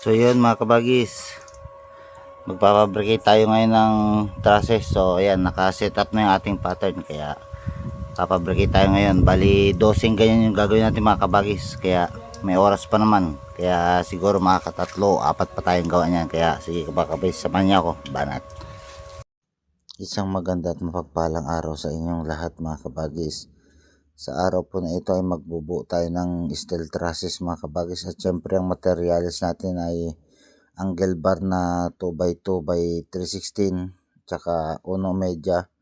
So yun mga kabagis. Magpapabricate tayo ngayon ng trusses. So ayan, naka-set up na yung ating pattern. Kaya papabricate tayo ngayon. Bali, dosing ganyan yung gagawin natin mga kabagis. Kaya may oras pa naman. Kaya siguro makakatatlo, apat pa tayong gawa niyan. Kaya sige kabagis, samahan niya ako. Banat. Isang maganda at mapagpalang araw sa inyong lahat mga kabagis. Sa araw po na ito ay magbubuo tayo ng steel trusses mga kabagis. At syempre ang materials natin ay angle bar na 2x2 by 316 tsaka uno media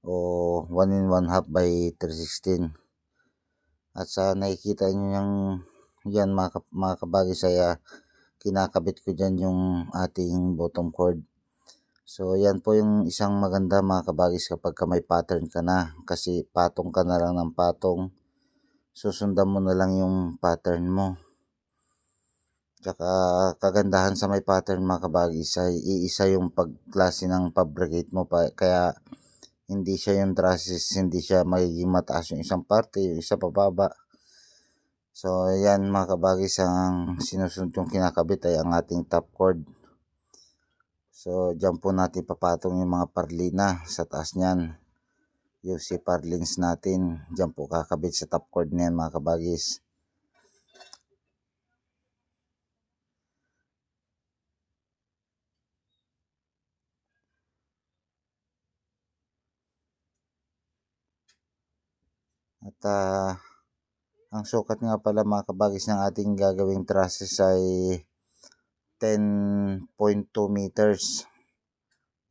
o 1 in 1 half by 316 at sa nakikita nyo yung yan mga, mga kabagis ay ah, kinakabit ko dyan yung ating bottom cord So, yan po yung isang maganda mga kabagis kapag ka may pattern ka na. Kasi patong ka na lang ng patong. Susundan mo na lang yung pattern mo. Tsaka kagandahan sa may pattern mga kabagis ay iisa yung pagklase ng fabricate mo. Pa, kaya hindi siya yung trusses, hindi siya magiging mataas yung isang parte, yung isa pababa. So, yan mga kabagis ang sinusunod kinakabit ay ang ating top cord. So, dyan po natin papatong yung mga parlina sa taas niyan. Yung si parlins natin, dyan po kakabit sa top cord niyan mga kabagis. At ah, ang sukat nga pala mga kabagis ng ating gagawing trusses ay 10.2 meters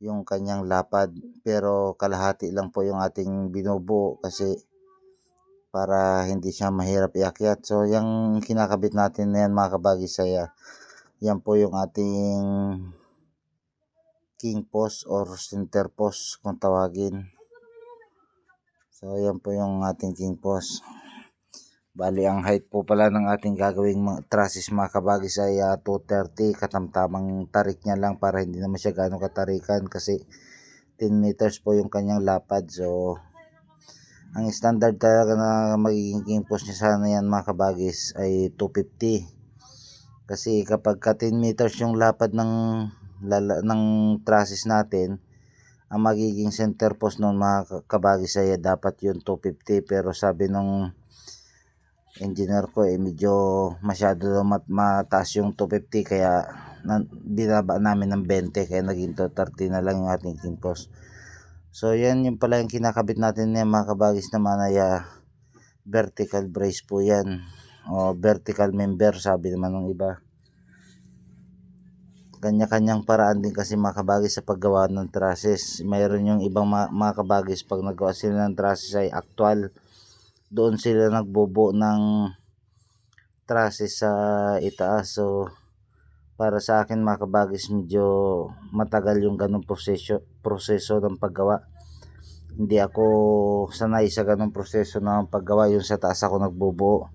yung kanyang lapad pero kalahati lang po yung ating binubuo kasi para hindi siya mahirap iakyat. So yung kinakabit natin na yan mga kabagis ay ah, yan po yung ating king post or center post kung tawagin. So yan po yung ating king post. Bali, ang height po pala ng ating gagawing mga trusses mga kabagis ay ah, 230. Katamtamang tarik niya lang para hindi naman siya gano'ng katarikan kasi 10 meters po yung kanyang lapad. So, ang standard talaga na magiging king post niya sana yan mga kabagis ay 250. Kasi kapag ka 10 meters yung lapad ng, lala, ng trusses natin, ang magiging center post ng mga kabagis ay dapat yun 250 pero sabi nung engineer ko eh medyo masyado mat mataas yung 250 kaya na, binaba namin ng 20 kaya naging 230 na lang yung ating king post. So yan yung pala yung kinakabit natin yan mga kabagis naman ay vertical brace po yan o vertical member sabi naman ng iba. Kanya-kanyang paraan din kasi mga kabagis sa paggawa ng trusses. Mayroon yung ibang mga, mga kabagis pag nagawa sila ng trusses ay actual doon sila nagbubo ng trusses sa itaas. So, para sa akin mga kabagis, medyo matagal yung ganong proseso, proseso ng paggawa. Hindi ako sanay sa ganong proseso ng paggawa. Yung sa taas ako nagbubuo.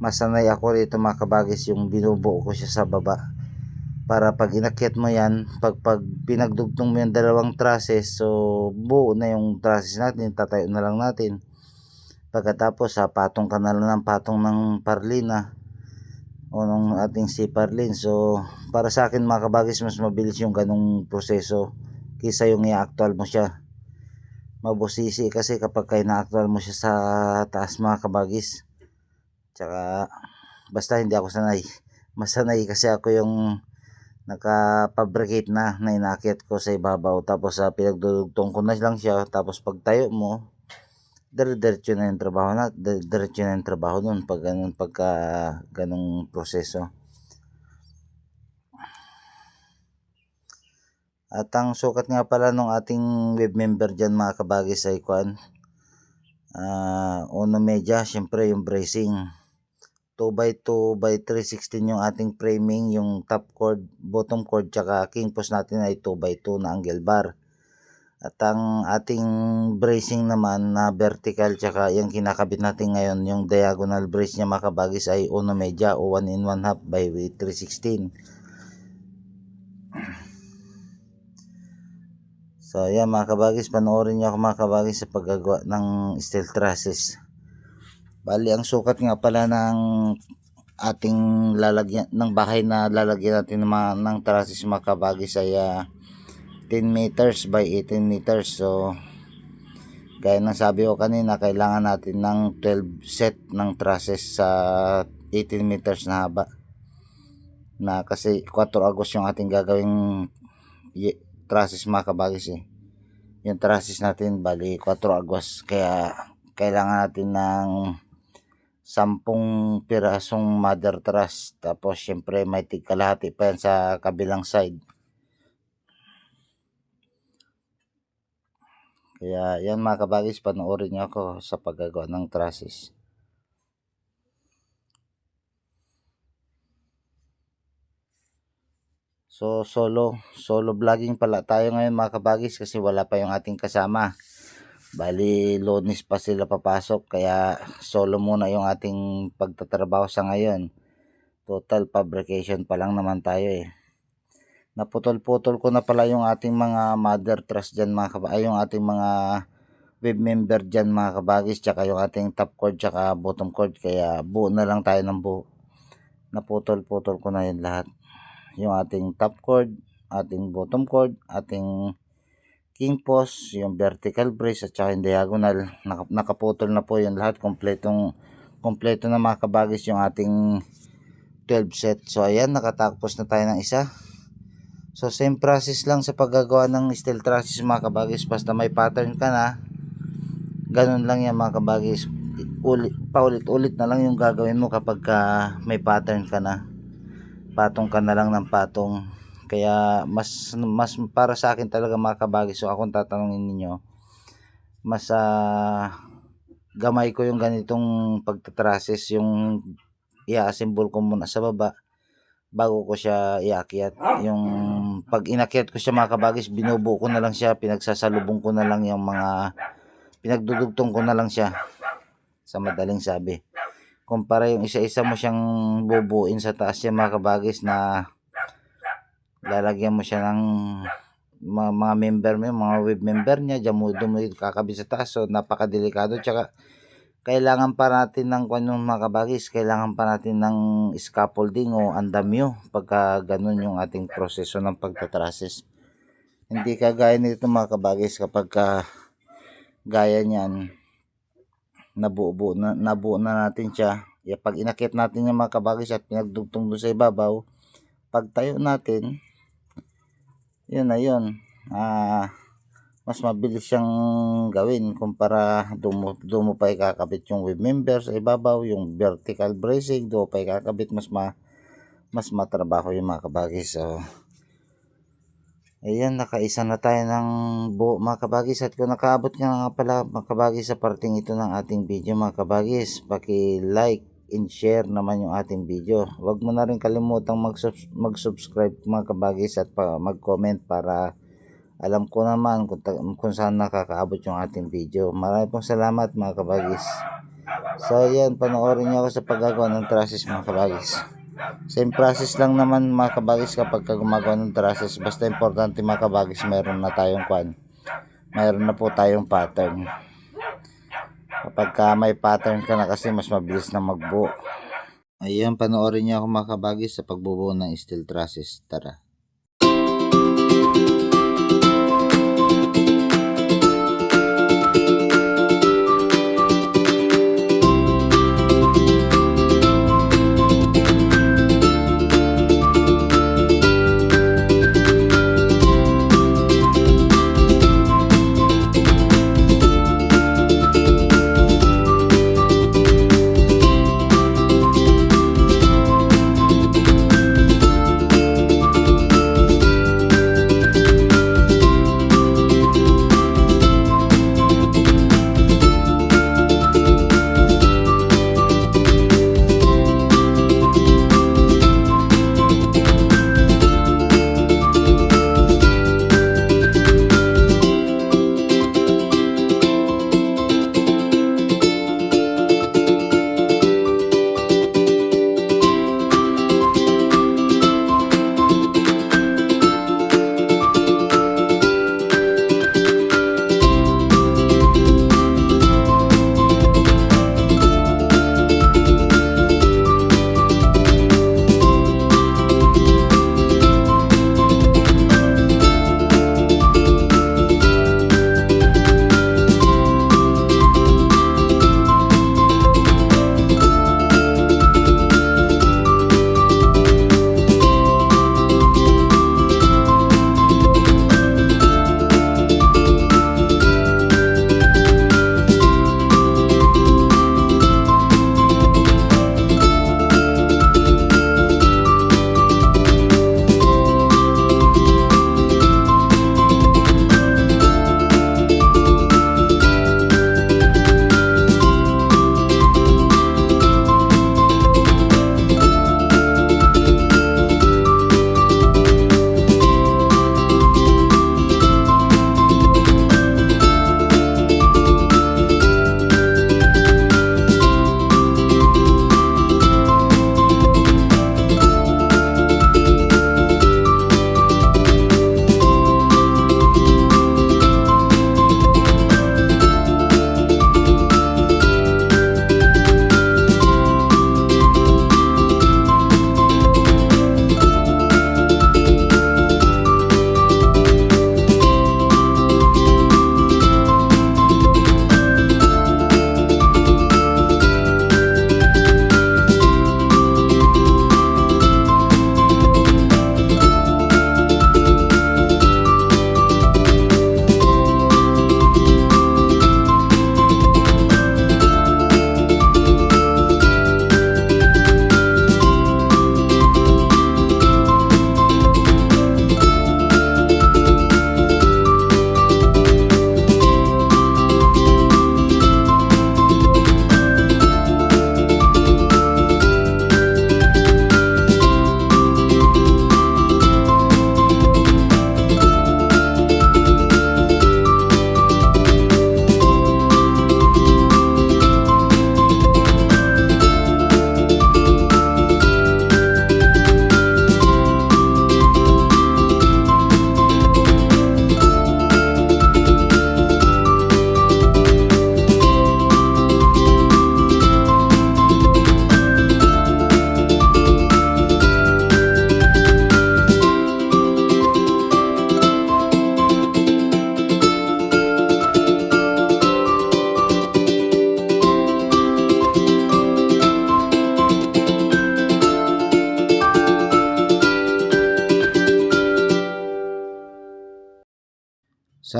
Mas sanay ako rito mga kabagis yung binubuo ko siya sa baba. Para pag inakyat mo yan, pag, pag pinagdugtong mo yung dalawang trusses, so buo na yung trusses natin, tatayo na lang natin Pagkatapos, sa patong ka ng patong ng parlina o ng ating si parlin. So, para sa akin mga kabagis, mas mabilis yung ganong proseso kaysa yung i-actual mo siya. Mabusisi kasi kapag kayo na-actual mo siya sa taas mga kabagis. Tsaka, basta hindi ako sanay. Mas sanay kasi ako yung nakapabricate na na inakyat ko sa ibabaw tapos sa pinagdudugtong ko na lang siya tapos pag tayo mo dire-diretso na yung trabaho na dire- diretso na yung trabaho nun pag ganun pagka ganung proseso. At ang sukat nga pala ng ating web member dyan mga kabagis ay kwan ah uno media syempre yung bracing. 2x2 by 316 yung ating framing yung top cord bottom cord tsaka king post natin ay 2x2 na angle bar at ang ating bracing naman na vertical tsaka yung kinakabit natin ngayon, yung diagonal brace niya makabagis ay uno media o 1 in 1 half by 316. So ayan mga kabagis, panoorin niyo ako mga kabagis sa paggagawa ng steel trusses. Bali ang sukat nga pala ng ating lalagyan ng bahay na lalagyan natin ng, mga, ng trusses mga kabagis ay ah, 10 meters by 18 meters. So gaya ng sabi ko kanina kailangan natin ng 12 set ng trusses sa 18 meters na haba. Na kasi 4 Agos yung ating gagawing trusses mga kabagis eh. Yung trusses natin bali 4 Agos kaya kailangan natin ng sampung pirasong mother truss tapos syempre may tigkalahati pa yan sa kabilang side kaya yan mga kabagis panoorin niyo ako sa paggagawa ng trusses So solo, solo vlogging pala tayo ngayon mga kabagis kasi wala pa yung ating kasama. Bali, lunis pa sila papasok kaya solo muna yung ating pagtatrabaho sa ngayon. Total fabrication pa lang naman tayo eh. Naputol-putol ko na pala yung ating mga mother truss dyan mga kabagis, ay yung ating mga web member dyan mga kabagis, tsaka yung ating top cord tsaka bottom cord kaya buo na lang tayo ng buo. Naputol-putol ko na yun lahat yung ating top cord, ating bottom cord, ating king post, yung vertical brace at saka yung diagonal. Naka, nakaputol na po yung lahat. Kompletong, kompleto na mga kabagis yung ating 12 set. So ayan, nakatapos na tayo ng isa. So same process lang sa paggagawa ng steel trusses mga kabagis. Basta may pattern ka na, ganun lang yan mga kabagis. Ulit, paulit-ulit na lang yung gagawin mo kapag ka may pattern ka na patong ka na lang ng patong kaya mas mas para sa akin talaga mga kabagi so akong tatanungin ninyo mas ah, gamay ko yung ganitong pagtatrases yung i-assemble ko muna sa baba bago ko siya iakyat yung pag inakyat ko siya mga kabagis binubuo ko na lang siya pinagsasalubong ko na lang yung mga pinagdudugtong ko na lang siya sa madaling sabi kumpara yung isa-isa mo siyang bubuin sa taas yung mga kabagis na lalagyan mo siya ng mga, mga member mo, mga web member niya, dyan mo kakabit sa taas. So, napakadelikado. Tsaka, kailangan pa natin ng kung anong mga kabagis, kailangan pa natin ng scaffolding o andamyo pagka ganun yung ating proseso ng pagtatrases. Hindi kagaya nito mga kabagis kapag ka, gaya niyan, nabuo na, nabuo na natin siya. Ya, pag inakit natin yung mga kabagis at pinagdugtong doon sa ibabaw, pag tayo natin, yun na yun. Ah, mas mabilis siyang gawin kumpara dumo, dumo pa ikakabit yung web member sa ibabaw, yung vertical bracing, do pa ikakabit mas ma mas matrabaho yung mga kabagis. So, Ayan, nakaisa na tayo ng buo mga kabagis at kung nakaabot nga nga pala mga kabagis sa parting ito ng ating video mga kabagis, paki-like and share naman yung ating video. Huwag mo na rin kalimutang mag-subs- mag-subscribe mga kabagis at mag-comment para alam ko naman kung, kung saan nakakaabot yung ating video. Maraming pong salamat mga kabagis. So ayan, panoorin niyo ako sa paggagawa ng trusses mga kabagis. Same process lang naman mga kabagis kapag ka gumagawa ng trusses. Basta importante mga kabagis, meron na tayong kwan. Meron na po tayong pattern. Kapag ka may pattern ka na kasi mas mabilis na magbuo. Ayan, panoorin niyo ako mga kabagis sa pagbubuo ng steel trusses. Tara.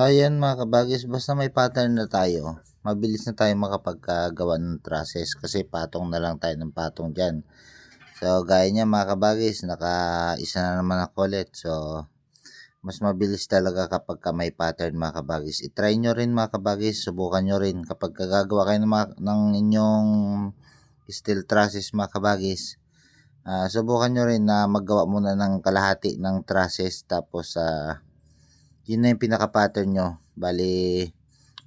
So ayan mga kabagis, basta may pattern na tayo, mabilis na tayo makapagkagawa ng trusses kasi patong na lang tayo ng patong dyan. So gaya niya mga kabagis, naka isa na naman ako ulit. So mas mabilis talaga kapag ka may pattern mga kabagis. I-try nyo rin mga kabagis, subukan nyo rin kapag gagawa kayo ng, mga- ng inyong steel trusses mga kabagis. ah, subukan nyo rin na maggawa muna ng kalahati ng trusses tapos sa yun na yung pinaka-pattern nyo. Bali,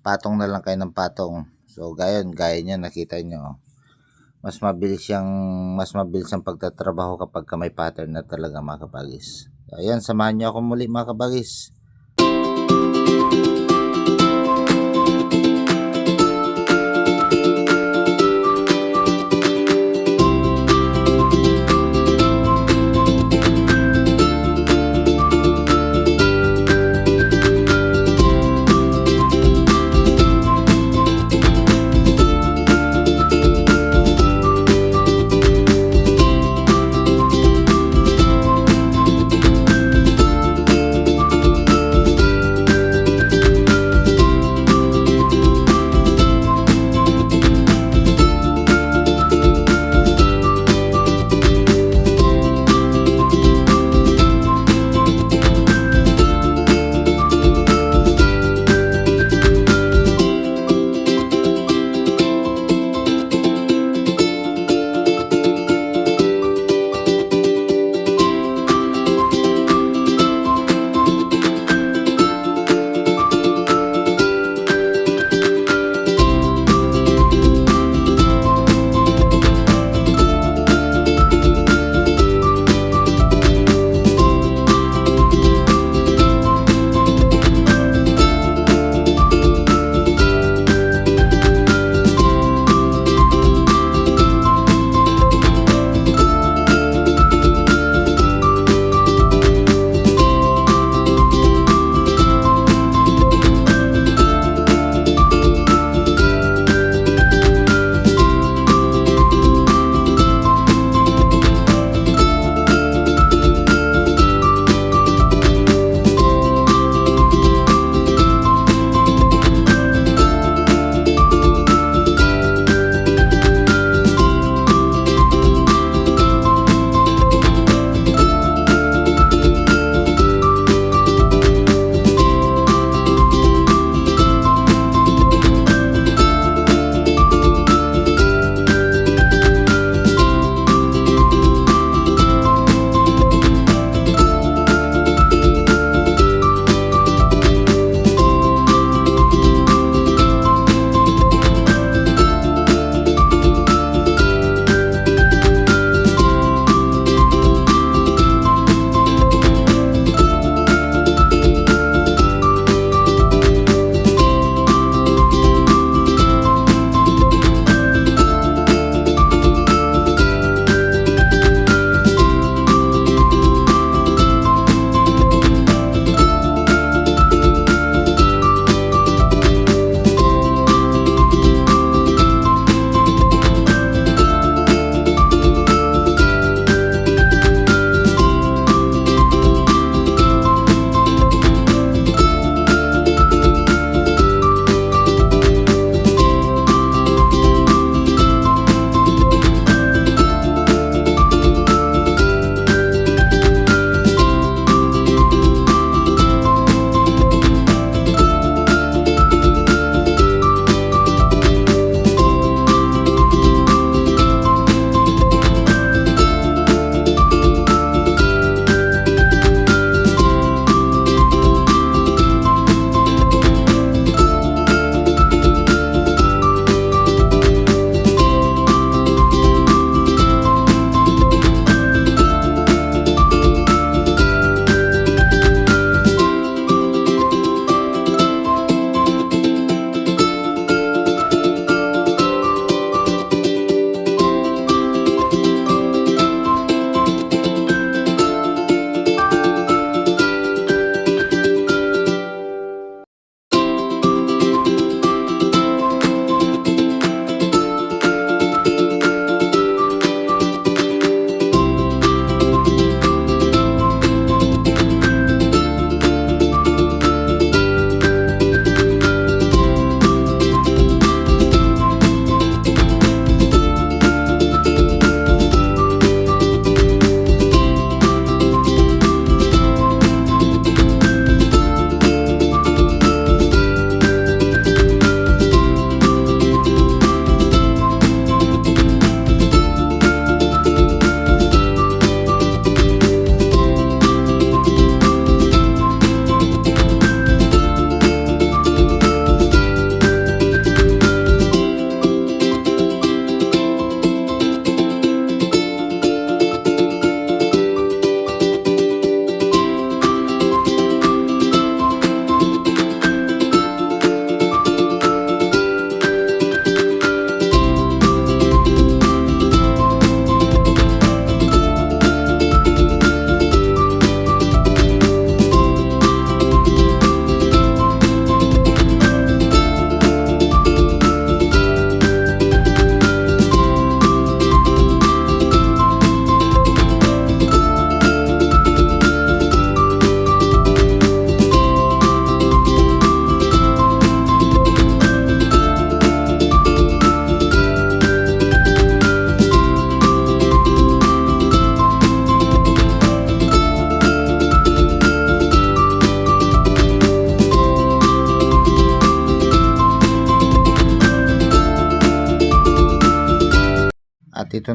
patong na lang kayo ng patong. So, gayon, gaya nyo, nakita nyo. Mas mabilis yung, mas mabilis ang pagtatrabaho kapag ka may pattern na talaga mga kabagis. So, ayan, samahan nyo ako muli mga kabagis.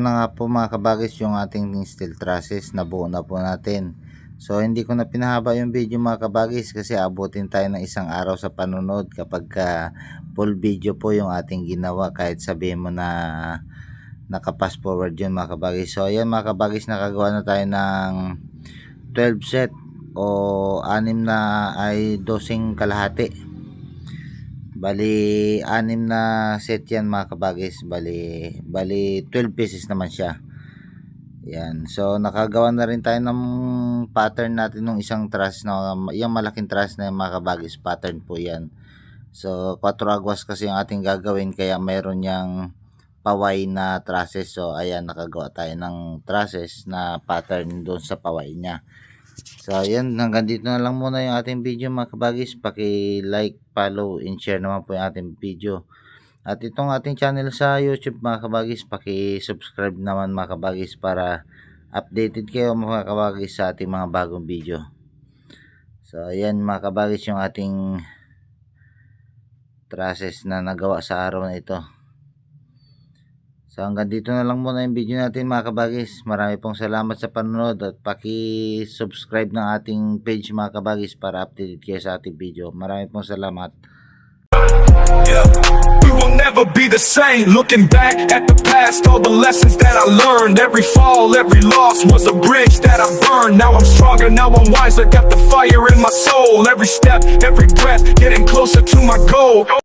Na nga po mga kabagis yung ating steel trusses na buo na po natin. So hindi ko na pinahaba yung video mga kabagis kasi abutin tayo ng isang araw sa panunod kapag ka full video po yung ating ginawa kahit sabihin mo na nakapass forward yun mga kabagis. So ayan mga kabagis nakagawa na tayo ng 12 set o anim na ay dosing kalahati. Bali, anim na set yan mga kabagis. Bali, bali 12 pieces naman siya. Yan. So, nakagawa na rin tayo ng pattern natin ng isang truss na yung malaking truss na yung mga kabagis pattern po yan. So, 4 agwas kasi yung ating gagawin kaya mayroon niyang paway na trusses. So, ayan, nakagawa tayo ng trusses na pattern doon sa paway niya. So, ayan, hanggang dito na lang muna yung ating video mga kabagis. Paki-like, follow, and share naman po yung ating video. At itong ating channel sa YouTube mga kabagis, paki-subscribe naman mga kabagis para updated kayo mga kabagis sa ating mga bagong video. So, ayan mga kabagis yung ating trusses na nagawa sa araw na ito. So hanggang dito na lang muna yung video natin mga kabagis. Marami pong salamat sa panonood at paki-subscribe ng ating page mga kabagis para updated kayo sa ating video. Marami pong salamat. Yeah. We will never be the same. Looking back at the past, all the lessons that I learned. Every fall, every loss was a bridge that I burned. Now I'm stronger, now I'm wiser. Got the fire in my soul. Every step, every breath, getting closer to my goal.